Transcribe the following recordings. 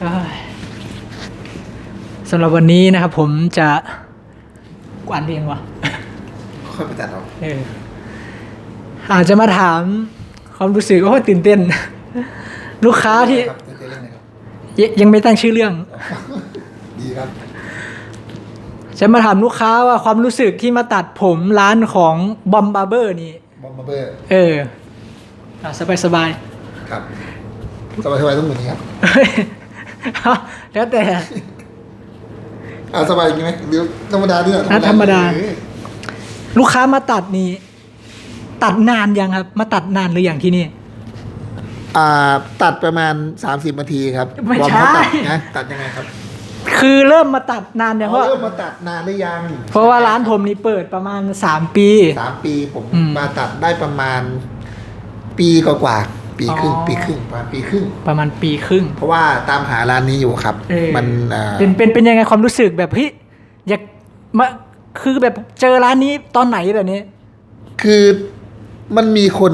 เอ้ยสำหรับวันนี้นะครับผมจะกวานเพลงวะค่อยไปตัดออกเอออาจจะมาถามความรู้สึกโอ้ยตื่นเต้น ลูกค้าที่ ครับจะเรื่องอะไรครับยยังไม่ตั้งชื่อเรื่อง ดีครับจะมาถามลูกค้าว่าความรู้สึกที่มาตัดผมร้านของบอมบาร์เบอร์นี่ บอมบ์เบอร์ เออสบายสบาย ครับสบายสบายๆต้องเหมือนนี้ครับๆเฮ้ยเอาแล้วแต่ อ่าสบายอย่างนี้ไหมหรือธรรมดาด้วยอะธรรมดา เออลูกค้ามาตัดนี่ตัดนานยังครับ มาตัดนานหรืออย่างที่นี่ อ่าตัดประมาณ 30นาทีครับไม่วอร์ใช่เขาตัดนะตัดยังไงครับคือเริ่มมาตัดนานยังเพเขาราะ เริ่มมาตัดนานหรือยังเพราะว่าร้านผมนี่เปิดประมาณสามปี สามปีผมอืม มาตัดได้ประมาณ ปีกว่าๆ ปีครึ่งอ๋อปีครึ่งประมาณปีครึ่ง ประมาณปีครึ่ง เพราะว่าตามหาร้านนี้อยู่ครับ เออ มันอ่าเป็นเป็นเป็นยังไงความรู้สึกแบบเฮ้ยอยากมาคือแบบเจอร้านนี้ตอนไหนแบบนี้ คือมันมีคน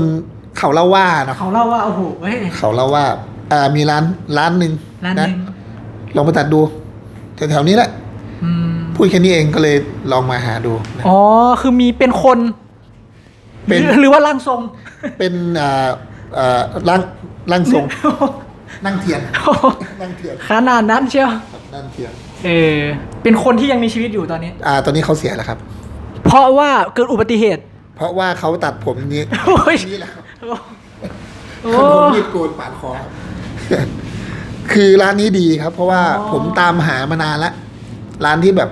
เขาเล่าว่าเนอะเขาเล่าว่าโอ้โหเฮ้ย เขาเล่าว่าอ่ามีร้านร้านหนึ่งร้านหนึงลองไปตัดดูแถวๆนี้แหละ อืมพูดแค่นี้เองก็เลยลองมาหาดูนะ อ๋อคือมีเป็นคนเป็น หรือหรือว่าร่างทรง เป็นอ่า อ่าร่างร่างทรงนั่งเทียนนั่งเทียนขนาดนั้นเชียวครับนั่งเทียนเออเป็นคนที่ยังมีชีวิตอยู่ตอนนี้ อ่า ตอนนี้เขาเสียแล้วครับ เพราะว่าเกิดอุบัติเหตุ เพราะว่าเขาตัดผมนี้โอ้ยนี่แหละครับโอ้เขาโดนมีดโกนปาดคอครับคือร้านนี้ดีครับ เพราะว่าอ๋อผมตามหามานานละร้านที่แบบ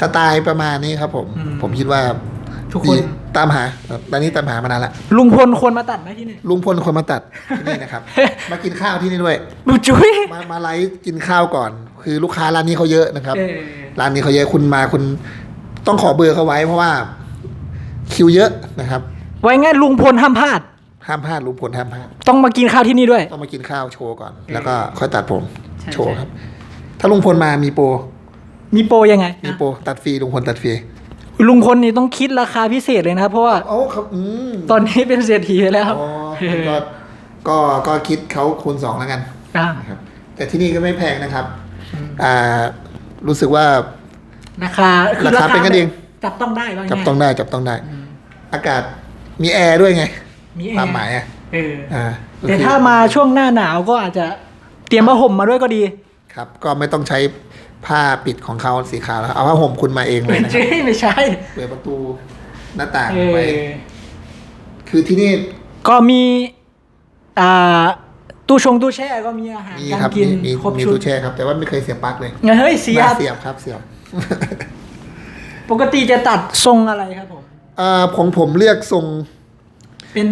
สไตล์ประมาณนี้ครับ ผมอืมผมคิดว่า ทุกคน ดีตามหาครับร้านนี้ตามหามานานละลุงพลควรมาตัดไหมที่นี่ลุงพลคนมาตัดที่นี่นะครับ มากินข้าวที่นี่ด้วยบุจุ้ย มามาไลฟ์กินข้าวก่อน คือลูกค้าร้านนี้เขาเยอะนะครับ เออ ร้านนี้เขาเยอะคุณมาคุณต้องขอเบอร์เขาไว้เพราะว่า คิวเยอะนะครับไว้ง่ายลุงพลห้ามพลาด ห้ามพลาดลุงพลห้ามพลาดต้องมากินข้าวที่นี่ด้วย ต้องมากินข้าวโชว์ก่อน แล้วก็ค่อยตัดผมใช่ โชว์ใช่ครับ ถ้าลุงพลมามีโปรมีโปรยังไงมีโปรตัดฟรีลุงพลตัดฟรี ลุงพลนี่ต้องคิดราคาพิเศษเลยนะครับเพราะว่าโอ้ครับอืมตอนนี้เป็นเศรษฐีไปแล้วอ๋อก็ก็ก็คิดเขาคูณสองแล้วกันอ่านะครับ แต่ที่นี่ก็ไม่แพงนะครับ อ่า รู้สึกว่า ราคาคือราคาเป็นกันเอง จับต้องได้ว่าจับง่ายต้องได้จับต้องได้ อากาศมีแอร์ด้วยไงมีความหมายอะเอออ่าแต่ถ้ามาช่วงหน้าหนาวก็อาจจะเตรียมผ้าห่มมาด้วยก็ดี ครับ ก็ไม่ต้องใช้ ผ้าปิดของเขาสีขาวแล้วเอาผ้าห่มคุณมาเองเลยไม่นะครัใช่บไม่ใช่ เปิดประตูหน้าต่างเอไป อ คือที่นี่ ก็มีอ่าตู้ชงตู้แช่ก็มีอาหารมีการครับกิมีนมีครบมีชุดตู้แช่ครับ แต่ว่าไม่เคยเสียบปลั๊กเลยงั้นเฮ้ยเสียน่าบเสียบครับเสียบ ปกติจะตัดทรงอะไรครับผม อ่าของผมเรียกทรงเป็น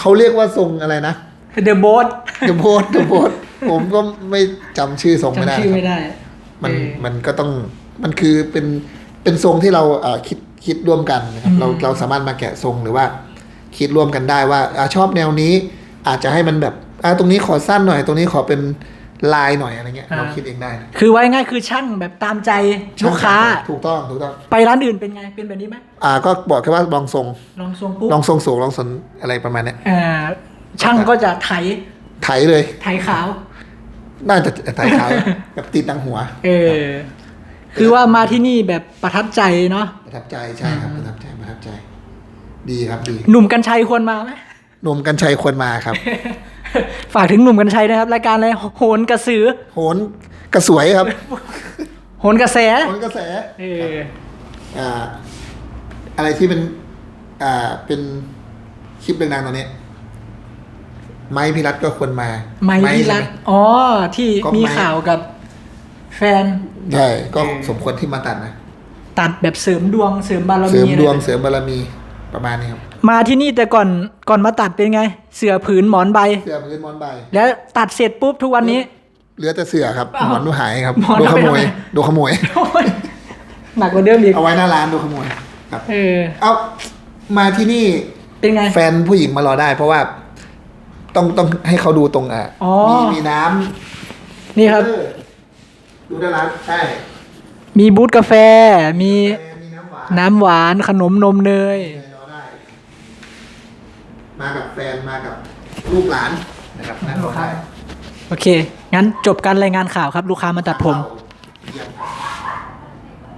เขาเรียกว่าทรงอะไรนะเดอะโบส เดอะโพสเดอะโพสผมก็ไม่จำชื่อทรงไม่ได้จำชื่อไม่นะครับได้ มันเออมันก็ต้องมันคือเป็นเป็นทรงที่เราอ่าคิดคิดร่วมกันนะครับอืมเราเราสามารถมาแกะทรงหรือว่า คิดร่วมกันได้ว่าอาชอบแนวนี้อาจจะให้มันแบบอ่าตรงนี้ขอสั้นหน่อย ตรงนี้ขอเป็นลายหน่อยอะไรเงี้ยเราคิดเองได้นะคือไว้ง่ายคือช่างแบบตามใจลูกค้าถูกต้องถูกต้องไปร้านอื่นเป็นไงเป็นแบบนี้ไหมอ่าก็บอกแค่ว่าลองทรงลองทรงปุ๊บลองทรงสูงลองทรงอะไรประมาณเนี้ยอ่าช่างก็จะไถไถเลยไถขาว น่าจะไถขาวแบบติดตังหัว เออ คือว่ามาที่นี่แบบประทับใจเนาะประทับใจใช่ครับประทับใจประทับใจ ดีครับดีหนุ่มกัญชัยควรมาไหมหนุ่มกัญชัยควรมาครับ ฝากถึงหนุ่มกัญชัยนะครับรายการอะไรโหนกระสือ โหนกระสวยครับ โหนกระแสโหนกระแสเอออ่า อะไรที่เป็น อ่าเป็นคลิปดังๆตอนนี้ ไม้พิรัตก็ควรมา ไม้พิรัตใช่หอ๋อ ที่ก็มีไม้ข่าวกับแฟน ใช่ ก็เออสมควรที่มาตัดนะ ตัดแบบเสริมดวงเสริมบารมี เสริมดวงอะไรเสริมบารมีประมาณนี้ครับ มาที่นี่แต่ก่อนก่อนมาตัดเป็นไง เสือผืนหมอนใบ เสื้อพื้นมอนใบ แล้วตัดเสร็จปุ๊บทุกวันนี้ เหลือแต่เสื้อครับอ้าวหมอนดูหายครับหมอนโดนขโมยเอาไปทำไมโดนขโมยโอ้ยหนักกว่าเดิมอีก เอาไว้หน้าร้านโดนขโมย ครับ เออ เอามาที่นี่ เป็นไง แฟนผู้หญิงมารอได้เพราะว่า ต้องต้องให้เขาดูตรงอะอ๋อ มีมีน้ำนี่ครับ เออดูด้านร้านใช่มีบูธกาแฟ มีมีน้ำหวานน้ำหวานขนมนมเนยรอได้ มากับแฟนมากับลูกหลานนนะครับนั่งรอได้โอเค งั้นจบการรายงานข่าวครับ ลูกค้ามาตัดผมเยี่ยม